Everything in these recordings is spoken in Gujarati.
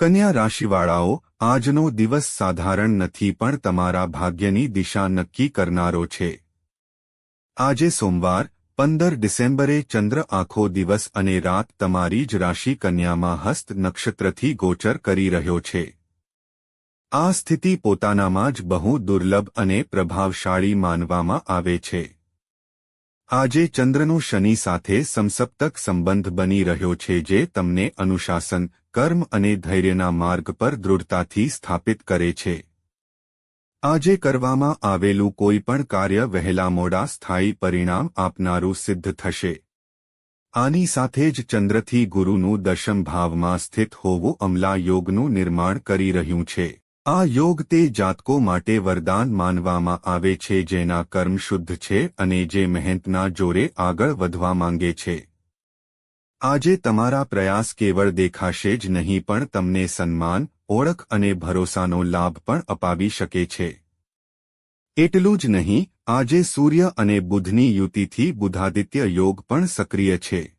કન્યા રાશિવાળાઓ, આજનો દિવસ સાધારણ નથી પણ તમારા ભાગ્યની દિશા નક્કી કરનારો છે. આજે સોમવાર, પંદર ડિસેમ્બરે ચંદ્ર આખો દિવસ અને રાત તમારી જ રાશિ કન્યામાં હસ્ત નક્ષત્રથી ગોચર કરી રહ્યો છે. આ સ્થિતિ પોતાનામાં જ બહુ દુર્લભ અને પ્રભાવશાળી માનવામાં આવે છે. આજે ચંદ્રનો શનિ સાથે સમસપ્તક સંબંધ બની રહ્યો છે જે તમને અનુશાસન, કર્મ અને ધૈર્યના માર્ગ પર દૃઢતાથી સ્થાપિત કરે છે. આજે કરવામાં આવેલું કોઈ પણ કાર્ય વહેલા મોડા સ્થાયી પરિણામ આપનારું સિદ્ધ થશે. આની સાથે જ ચંદ્રથી ગુરુનું દશમ ભાવમાં સ્થિત હોવું અમલા યોગનું નિર્માણ કરી રહ્યું છે. આ યોગ તે જાતકો માટે વરદાન માનવામાં આવે છે જેના કર્મ શુદ્ધ છે અને જે મહેનતના જોરે આગળ વધવા માંગે છે. આજે તમારા પ્રયાસ કેવળ દેખાશે જ નહીં પણ તમને સન્માન, ઓળખ અને ભરોસાનો લાભ પણ અપાવી શકે છે. એટલું જ નહીં, આજે સૂર્ય અને બુધની યુતિથી બુધાદિત્ય યોગ પણ સક્રિય છે.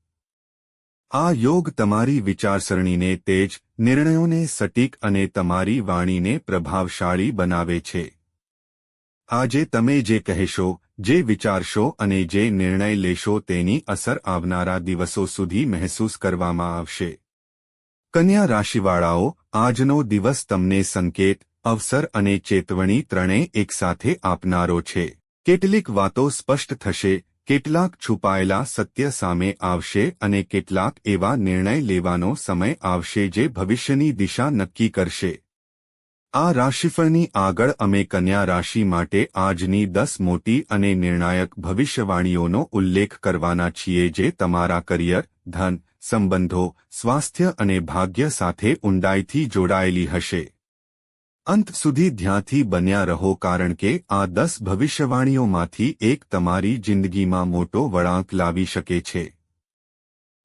આ યોગ તમારી વિચારસરણીને તેજ, નિર્ણયોને સટીક અને તમારી વાણીને પ્રભાવશાળી બનાવે છે. આજે તમે જે કહેશો, જે વિચારશો અને જે નિર્ણય લેશો તેની અસર આવનારા દિવસો સુધી મહેસૂસ કરવામાં આવશે. કન્યા રાશિવાળાઓ, આજનો દિવસ તમને સંકેત, અવસર અને ચેતવણી ત્રણેય એકસાથે આપનારો છે. કેટલીક વાતો સ્પષ્ટ થશે કેટલાક છુપાયેલા સત્ય સામે આવશે અને કેટલાક એવા નિર્ણય લેવાનો સમય આવશે જે ભવિષ્યની દિશા નક્કી કરશે. આ રાશિફળની આગળ અમે કન્યા રાશિ માટે આજની દસ મોટી અને નિર્ણાયક ભવિષ્યવાણીઓનો ઉલ્લેખ કરવાના છીએ જે તમારા કરિયર, ધન, સંબંધો, સ્વાસ્થ્ય અને ભાગ્ય સાથે ઊંડાઈથી જોડાયેલી હશે. અંત સુધી ધ્યાનથી બન્યા રહો કારણ કે આ દસ ભવિષ્યવાણીઓમાંથી એક તમારી જિંદગીમાં મોટો વળાંક લાવી શકે છે.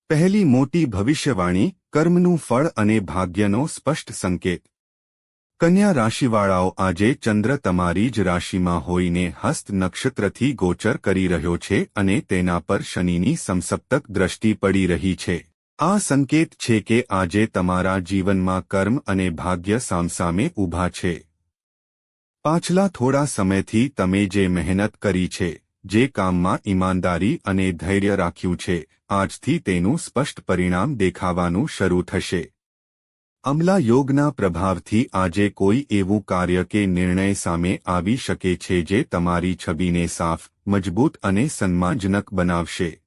પહેલી મોટી ભવિષ્યવાણી, કર્મનું ફળ અને ભાગ્યનો સ્પષ્ટ સંકેત. કન્યા રાશિવાળાઓ આજે ચંદ્ર તમારી જ રાશિમાં હોઈને હસ્ત નક્ષત્રથી ગોચર કરી રહ્યો છે અને તેના પર શનિની સમસપ્તક દ્રષ્ટિ પડી રહી છે. આ સંકેત છે કે આજે તમારા જીવનમાં કર્મ અને ભાગ્ય સામસામે ઊભા છે. પાછલા થોડા સમયથી તમે જે મહેનત કરી છે, જે કામમાં ઈમાનદારી અને ધૈર્ય રાખ્યું છે, આજથી તેનું સ્પષ્ટ પરિણામ દેખાવાનું શરૂ થશે. અમલા યોગના પ્રભાવથી આજે કોઈ એવું કાર્ય કે નિર્ણય સામે આવી શકે છે જે તમારી છબીને સાફ, મજબૂત અને સન્માનજનક બનાવશે.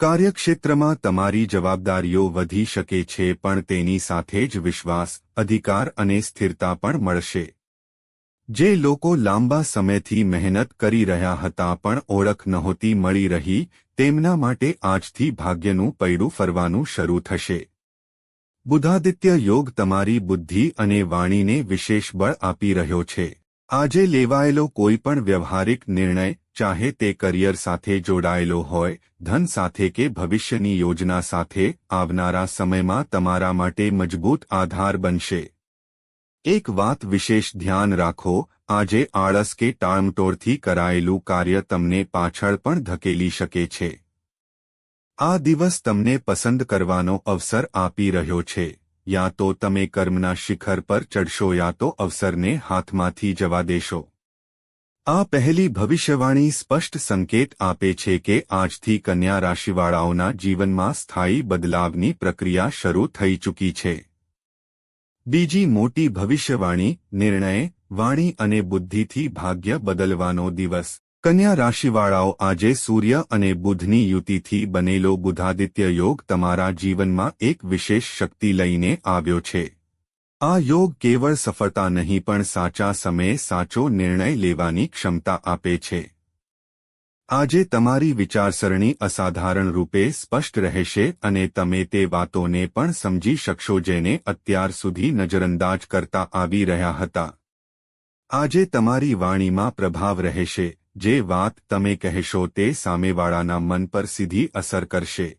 કાર્યક્ષેત્રમાં તમારી જવાબદારીઓ વધી શકે છે પણ તેની સાથે જ વિશ્વાસ, અધિકાર અને સ્થિરતા પણ મળશે. જે લોકો લાંબા સમયથી મહેનત કરી રહ્યા હતા પણ ઓળખ નહોતી મળી રહી, તેમના માટે આજથી ભાગ્યનું પૈડું ફરવાનું શરૂ થશે. બુધાદિત્ય યોગ તમારી બુદ્ધિ અને વાણીને વિશેષ બળ આપી રહ્યો છે. આજે લેવાયેલો કોઈ પણ વ્યવહારિક નિર્ણય ચાહે તે કરિયર સાથે જોડાયેલો હોય, ધન સાથે કે ભવિષ્યની યોજના સાથે, આવનારા સમયમાં તમારા માટે મજબૂત આધાર બનશે. એક વાત વિશેષ ધ્યાન રાખો, આજે આળસ કે ટાળમટોળથી કરાયેલું કાર્ય તમને પાછળ પણ ધકેલી શકે છે. આ દિવસ તમને પસંદ કરવાનો અવસર આપી રહ્યો છે. યા તો તમે કર્મના શિખર પર ચડશો યા તો અવસરને હાથમાંથી જવા દેશો. આ પહેલી ભવિષ્યવાણી સ્પષ્ટ સંકેત આપે છે કે આજથી કન્યા રાશિવાળાઓના જીવનમાં સ્થાયી બદલાવની પ્રક્રિયા શરૂ થઈ ચૂકી છે. બીજી મોટી ભવિષ્યવાણી, નિર્ણય, વાણી અને બુદ્ધિથી ભાગ્ય બદલવાનો દિવસ. કન્યા રાશિવાળાઓ આજે સૂર્ય અને બુધની યુતિથી બનેલો બુધાદિત્ય યોગ તમારા જીવનમાં એક વિશેષ શક્તિ લઈને આવ્યો છે. આ યોગ કેવળ સફળતા નહીં, પણ સાચા સમયે સાચો નિર્ણય લેવાની ક્ષમતા આપે છે. આજે તમારી વિચારસરણી અસાધારણ રૂપે સ્પષ્ટ રહેશે અને તમે તે વાતોને પણ સમજી શકશો જેને અત્યાર સુધી નજરઅંદાજ કરતા આવી રહ્યા હતા. આજે તમારી વાણીમાં પ્રભાવ રહેશે. જે વાત તમે કહેશો તે સામેવાળાના મન પર સીધી અસર કરશે.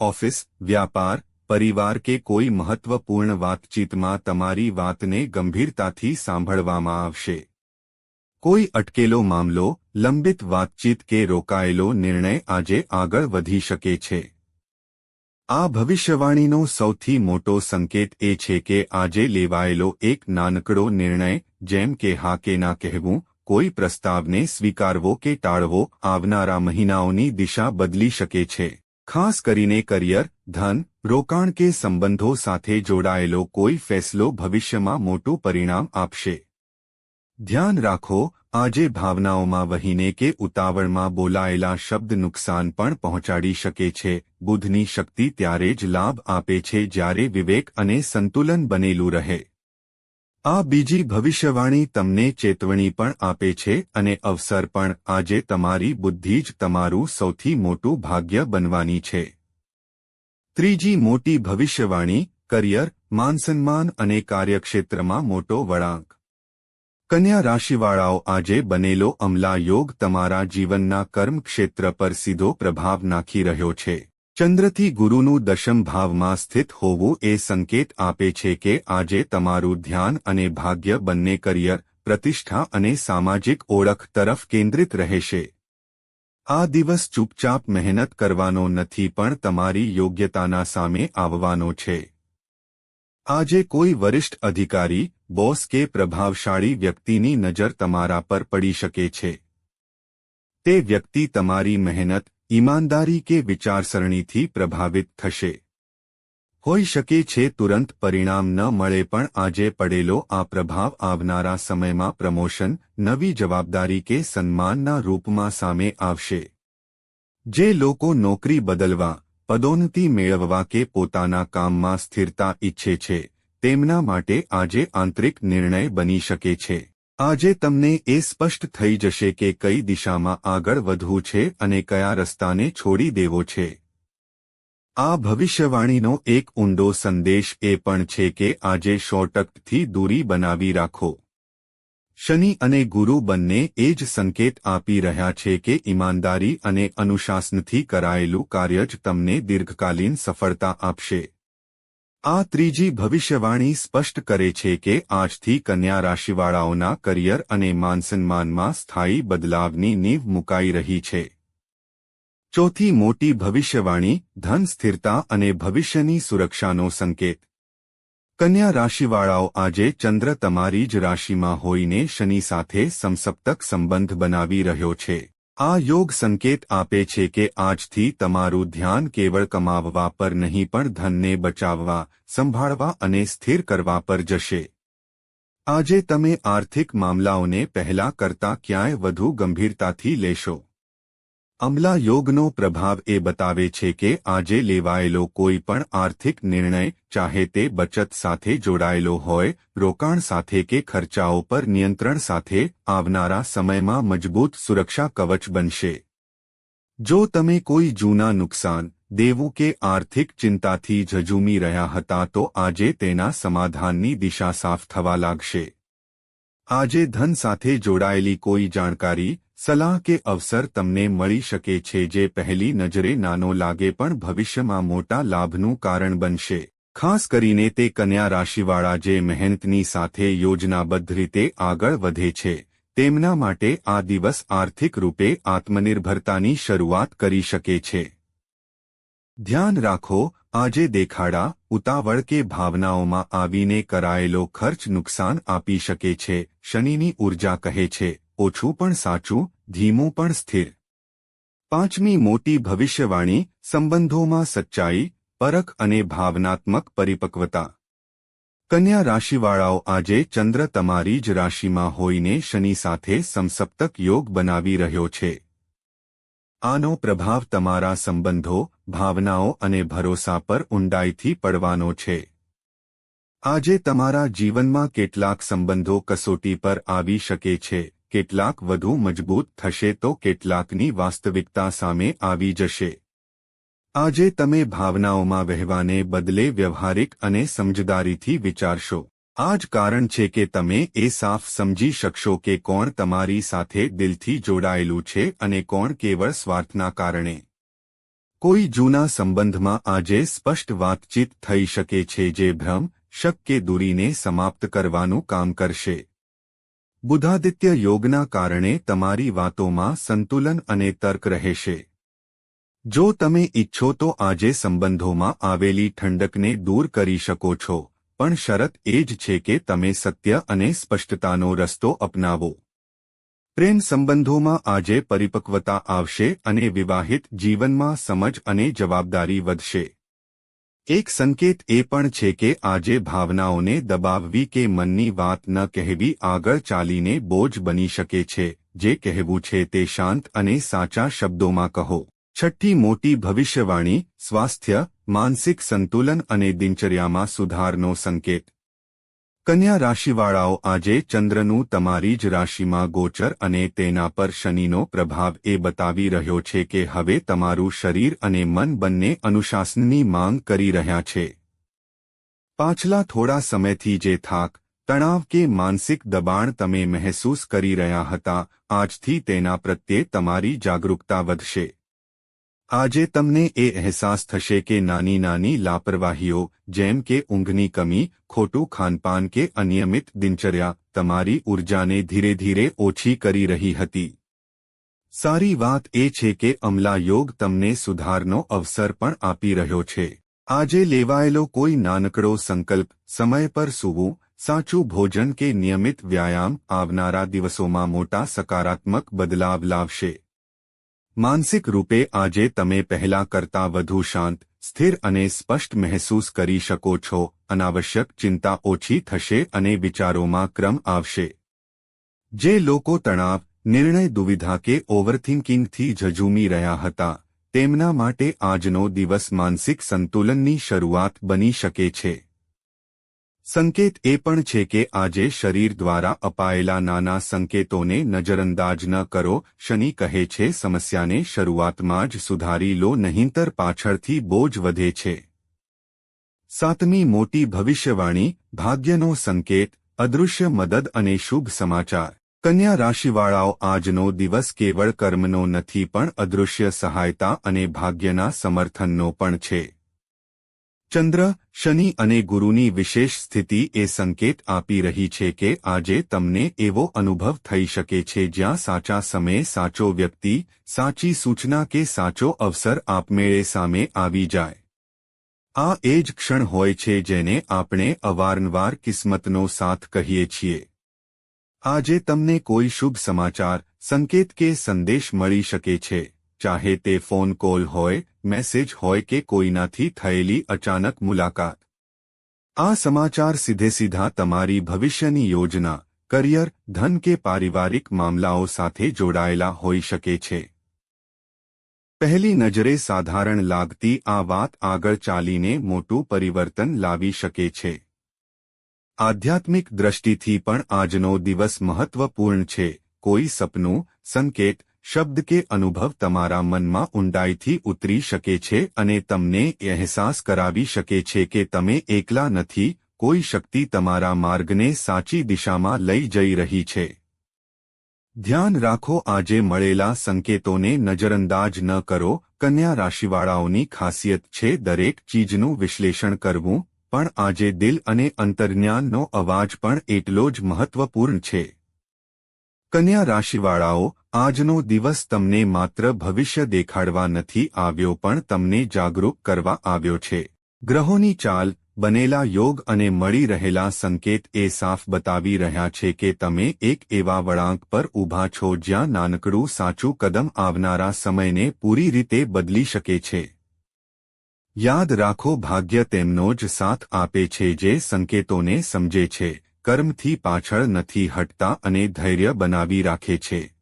ઓફિસ, વ્યાપાર પરિવાર કે કોઈ મહત્વપૂર્ણ વાતચીતમાં તમારી વાતને ગંભીરતાથી સાંભળવામાં આવશે. કોઈ અટકેલો મામલો, લંબિત વાતચીત કે રોકાયેલો નિર્ણય આજે આગળ વધી શકે છે. આ ભવિષ્યવાણીનો સૌથી મોટો સંકેત એ છે કે આજે લેવાયેલો એક નાનકડો નિર્ણય, જેમ કે હા કે ના કહેવું, કોઈ પ્રસ્તાવને સ્વીકારવો કે ટાળવો, આવનારા મહિનાઓની દિશા બદલી શકે છે. ખાસ કરીને કરિયર, ધન, રોકાણ કે સંબંધો સાથે જોડાયેલો કોઈ ફેસલો ભવિષ્યમાં મોટું પરિણામ આપશે. ધ્યાન રાખો, આજે ભાવનાઓમાં વહીને કે ઉતાવળમાં બોલાયેલા શબ્દ નુકસાન પણ પહોંચાડી શકે છે. બુધની શક્તિ ત્યારે જ લાભ આપે છે જ્યારે વિવેક અને સંતુલન બનેલું રહે. આ બીજી ભવિષ્યવાણી તમને ચેતવણી પણ આપે છે અને અવસર પણ આજે તમારી બુદ્ધિ જ તમારું સૌથી મોટું ભાગ્ય બનવાની છે. ત્રીજી મોટી ભવિષ્યવાણી, કરિયર, માનસન્માન અને કાર્યક્ષેત્રમાં મોટો વળાંક. કન્યા રાશિવાળાઓ આજે બનેલો અમલા યોગ તમારા જીવનના કર્મક્ષેત્ર પર સીધો પ્રભાવ નાખી રહ્યો છે. ચંદ્રથી ગુરુનું દશમ ભાવમાં સ્થિત હોવું એ સંકેત આપે છે કે આજે તમારું ધ્યાન અને ભાગ્ય બંને કરિયર, પ્રતિષ્ઠા અને સામાજિક ઓળખ તરફ કેન્દ્રિત રહેશે. આ દિવસ ચૂપચાપ મહેનત કરવાનો નથી પણ તમારી યોગ્યતાના સામે આવવાનો છે. આજે કોઈ વરિષ્ઠ અધિકારી, બોસ કે પ્રભાવશાળી વ્યક્તિની નજર તમારા પર પડી શકે છે. તે વ્યક્તિ તમારી મહેનત ઈમાનદારી કે વિચારસરણીથી પ્રભાવિત થશે. હોઈ શકે છે તુરંત પરિણામ ન મળે પણ આજે પડેલો આ પ્રભાવ આવનારા સમયમાં પ્રમોશન, નવી જવાબદારી કે સન્માનના રૂપમાં સામે આવશે. જે લોકો નોકરી બદલવા, પદોન્નતિ મેળવવા કે પોતાના કામમાં સ્થિરતા ઈચ્છે છે, તેમના માટે આજે આંતરિક નિર્ણય બની શકે છે. આજે તમને એ સ્પષ્ટ થઈ જશે કે કઈ દિશામાં આગળ વધવું છે અને કયા રસ્તાને છોડી દેવો છે. આ ભવિષ્યવાણીનો એક ઊંડો સંદેશ એ પણ છે કે આજે શોર્ટકટથી દૂરી બનાવી રાખો. શનિ અને ગુરુ બંને એ જ સંકેત આપી રહ્યા છે કે ઈમાનદારી અને અનુશાસનથી કરાયેલું કાર્ય જ તમને દીર્ઘકાલીન સફળતા આપશે. આ ત્રીજી ભવિષ્યવાણી સ્પષ્ટ કરે છે કે આજથી કન્યા રાશિવાળાઓના કરિયર અને માનસન્માનમાં સ્થાયી બદલાવની નીવ મુકાઈ રહી છે. ચોથી મોટી ભવિષ્યવાણી, ધન સ્થિરતા અને ભવિષ્યની સુરક્ષાનો સંકેત. કન્યા રાશિવાળાઓ આજે ચંદ્ર તમારી જ રાશિમાં હોઈને શનિ સાથે સમસપ્તક સંબંધ બનાવી રહ્યો છે. આ યોગ સંકેત આપે છે કે આજથી તમારું ધ્યાન કેવળ કમાવવા પર નહીં પણ ધનને બચાવવા, સંભાળવા અને સ્થિર કરવા પર જશે. આજે તમે આર્થિક મામલાઓને પહેલા કરતા ક્યાંય વધુ ગંભીરતાથી લેશો. અમલા યોગનો પ્રભાવ એ બતાવે છે કે આજે લેવાયેલો કોઈ પણ આર્થિક નિર્ણય, ચાહે તે બચત સાથે જોડાયેલો હોય, રોકાણ સાથે કે ખર્ચાઓ પર નિયંત્રણ સાથે, આવનારા સમયમાં મજબૂત સુરક્ષા કવચ બનશે. જો તમે કોઈ જૂના નુકસાન, દેવું કે આર્થિક ચિંતાથી ઝઝૂમી રહ્યા હતા તો આજે તેના સમાધાનની દિશા સાફ થવા લાગશે. આજે ધન સાથે જોડાયેલી કોઈ જાણકારી સલાહ કે અવસર તમને મળી શકે છે જે પહેલી નજરે નાનો લાગે પણ ભવિષ્યમાં મોટા લાભનું કારણ બનશે. ખાસ કરીને તે કન્યા રાશિવાળા જે મહેનતની સાથે યોજનાબદ્ધ રીતે આગળ વધે છે, તેમના માટે આ દિવસ આર્થિક રૂપે આત્મનિર્ભરતાની શરૂઆત કરી શકે છે. ધ્યાન રાખો, આજે દેખાડા, ઉતાવળ કે ભાવનાઓમાં આવીને કરાયેલો ખર્ચ નુકસાન આપી શકે છે, શનિની ઊર્જા કહે છે. ઓછું પણ સાચું, ધીમું પણ સ્થિર. પાંચમી મોટી ભવિષ્યવાણી, સંબંધોમાં સચ્ચાઈ, પરખ અને ભાવનાત્મક પરિપક્વતા. કન્યા રાશિવાળાઓ આજે ચંદ્ર તમારી જ રાશિમાં હોઈને શનિ સાથે સમસપ્તક યોગ બનાવી રહ્યો છે. આનો પ્રભાવ તમારા સંબંધો, ભાવનાઓ અને ભરોસા પર ઊંડાઈથી પડવાનો છે. આજે તમારા જીવનમાં કેટલાક સંબંધો કસોટી પર આવી શકે છે. કેટલાક વધુ મજબૂત થશે તો કેટલાકની વાસ્તવિકતા સામે આવી જશે. આજે તમે ભાવનાઓમાં વહેવાને બદલે વ્યવહારિક અને સમજદારીથી વિચારશો. આ જ કારણ છે કે તમે એ સાફ સમજી શકશો કે કોણ તમારી સાથે દિલથી જોડાયેલું છે અને કોણ કેવળ સ્વાર્થના કારણે. કોઈ જૂના સંબંધમાં આજે સ્પષ્ટ વાતચીત થઈ શકે છે જે ભ્રમ, શક કે દૂરીને સમાપ્ત કરવાનું કામ કરશે. બુધાદિત્ય યોગના કારણે તમારી વાતોમાં સંતુલન અને તર્ક રહેશે. જો તમે ઈચ્છો તો આજે સંબંધોમાં આવેલી ઠંડકને દૂર કરી શકો છો, પણ શરત એ જ છે કે તમે સત્ય અને સ્પષ્ટતાનો રસ્તો અપનાવો. પ્રેમ સંબંધોમાં આજે પરિપક્વતા આવશે અને વિવાહિત જીવનમાં સમજ અને જવાબદારી વધશે. એક સંકેત એ પણ છે કે આજે ભાવનાઓને દબાવવી કે મનની વાત ન કહેવી આગળ ચાલીને બોજ બની શકે છે, જે કહેવું છે તે શાંત અને સાચા શબ્દોમાં કહો. છઠ્ઠી મોટી ભવિષ્યવાણી, સ્વાસ્થ્ય, માનસિક સંતુલન અને દિનચર્યામાં સુધારનો સંકેત. કન્યા રાશિવાળાઓ, આજે ચંદ્રનું તમારી જ રાશિમાં ગોચર અને તેના પર શનિનો પ્રભાવ એ બતાવી રહ્યો છે કે હવે તમારું શરીર અને મન બંને અનુશાસનની માંગ કરી રહ્યા છે. પાછલા થોડા સમયથી જે થાક, તણાવ કે માનસિક દબાણ તમે મહેસૂસ કરી રહ્યા હતા, આજથી તેના પ્રત્યે તમારી જાગરૂકતા વધશે. આજે તમને એ અહેસાસ થશે કે નાની નાની લાપરવાહીઓ, જેમ કે ઊંઘની કમી, ખોટું ખાનપાન કે અનિયમિત દિનચર્યા, તમારી ઊર્જાને ધીરે ધીરે ઓછી કરી રહી હતી. સારી વાત એ છે કે અમલા યોગ તમને સુધારનો અવસર પણ આપી રહ્યો છે. આજે લેવાયેલો કોઈ નાનકડો સંકલ્પ, સમય પર સૂવું, સાચું ભોજન કે નિયમિત વ્યાયામ આવનારા દિવસોમાં મોટા સકારાત્મક બદલાવ લાવશે. માનસિક રૂપે આજે તમે પહેલા કરતા વધુ શાંત, સ્થિર અને સ્પષ્ટ મહેસૂસ કરી શકો છો. અનાવશ્યક ચિંતા ઓછી થશે અને વિચારોમાં ક્રમ આવશે. જે લોકો તણાવ, નિર્ણય દુવિધા કે ઓવરથિંકિંગથી ઝઝૂમી રહ્યા હતા, તેમના માટે આજનો દિવસ માનસિક સંતુલનની શરૂઆત બની શકે છે. સંકેત એ પણ છે કે આજે શરીર દ્વારા અપાયેલા નાના સંકેતોને નજરઅંદાજ ન કરો, શનિ કહે છે, સમસ્યાને શરૂઆતમાં જ સુધારી લો, નહીંતર પાછળથી બોજ વધે છે. સાતમી મોટી ભવિષ્યવાણી, ભાગ્યનો સંકેત, અદૃશ્ય મદદ અને શુભ સમાચાર. કન્યા રાશિવાળાઓ આજનો દિવસ કેવળ કર્મનો નથી પણ અદૃશ્ય સહાયતા અને ભાગ્યના સમર્થનનો પણ છે. ચંદ્ર, શનિ અને ગુરુની વિશેષ સ્થિતિ એ સંકેત આપી રહી છે કે આજે તમને એવો અનુભવ થઈ શકે છે જ્યાં સાચા સમયે સાચો વ્યક્તિ, સાચી સૂચના કે સાચો અવસર આપમેળે સામે આવી જાય. આ એ જ ક્ષણ હોય છે જેને આપણે અવારનવાર કિસ્મતનો સાથ કહીએ છીએ. આજે તમને કોઈ શુભ સમાચાર, સંકેત કે સંદેશ મળી શકે છે. ચાહે તે ફોન કોલ હોય, મેસેજ હોય કે કોઈનાથી થયેલી અચાનક મુલાકાત. આ સમાચાર સીધે સીધા તમારી ભવિષ્યની યોજના, કરિયર, ધન કે પારિવારિક મામલાઓ સાથે જોડાયેલા હોઈ શકે છે. પહેલી નજરે સાધારણ લાગતી આ વાત આગળ ચાલીને મોટું પરિવર્તન લાવી શકે છે. આધ્યાત્મિક દ્રષ્ટિથી પણ આજનો દિવસ મહત્વપૂર્ણ છે. કોઈ સપનું, સંકેત શબ્દ કે અનુભવ તમારા મનમાં ઊંડાઈથી ઉતરી શકે છે અને તમને અહેસાસ કરાવી શકે છે કે તમે એકલા નથી, કોઈ શક્તિ તમારા માર્ગને સાચી દિશામાં લઈ જઈ રહી છે. ધ્યાન રાખો આજે મળેલા સંકેતોને નજરઅંદાજ ન કરો, કન્યા રાશિવાળાઓની ખાસિયત છે દરેક ચીજનું વિશ્લેષણ કરવું, પણ આજે દિલ અને અંતર્જ્ઞાનનો અવાજ પણ એટલો જ મહત્વપૂર્ણ છે. કન્યા રાશિવાળાઓ આજનો દિવસ તમને માત્ર ભવિષ્ય દેખાડવા નથી આવ્યો પણ તમને જાગૃત કરવા આવ્યો છે. ગ્રહોની ચાલ, બનેલા યોગ અને મળી રહેલા સંકેત એ સાફ બતાવી રહ્યા છે કે તમે એક એવા વળાંક પર ઊભા છો જ્યાં નાનકડું સાચું કદમ આવનારા સમયને પૂરી રીતે બદલી શકે છે. યાદ રાખો ભાગ્ય તેમનો જ સાથ આપે છે જે સંકેતોને સમજે છે, કર્મથી પાછળ નથી હટતા અને ધૈર્ય બનાવી રાખે છે.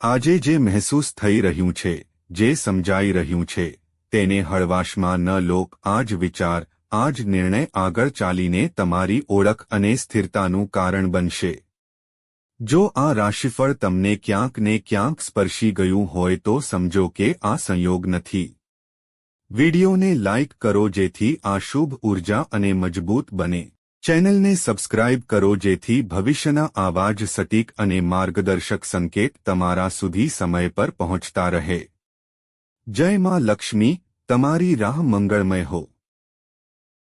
આજે જે મહેસૂસ થઈ રહ્યું છે, જે સમજાઈ રહ્યું છે, તેને હળવાશમાં ન લોક આ જ વિચાર આ જ નિર્ણય આગળ ચાલીને તમારી ઓળખ અને સ્થિરતાનું કારણ બનશે. જો આ રાશિફળ તમને ક્યાંક ને ક્યાંક સ્પર્શી ગયું હોય તો સમજો કે આ સંયોગ નથી. વિડિયોને લાઇક કરો જેથી આ શુભ ઊર્જા અને મજબૂત બને. ચેનલને સબસ્ક્રાઇબ કરો જેથી ભવિષ્યના આવા જ સટીક અને માર્ગદર્શક સંકેત તમારા સુધી સમય પર પહોંચતા રહે. જય માં લક્ષ્મી, તમારી રાહ મંગળમય હો.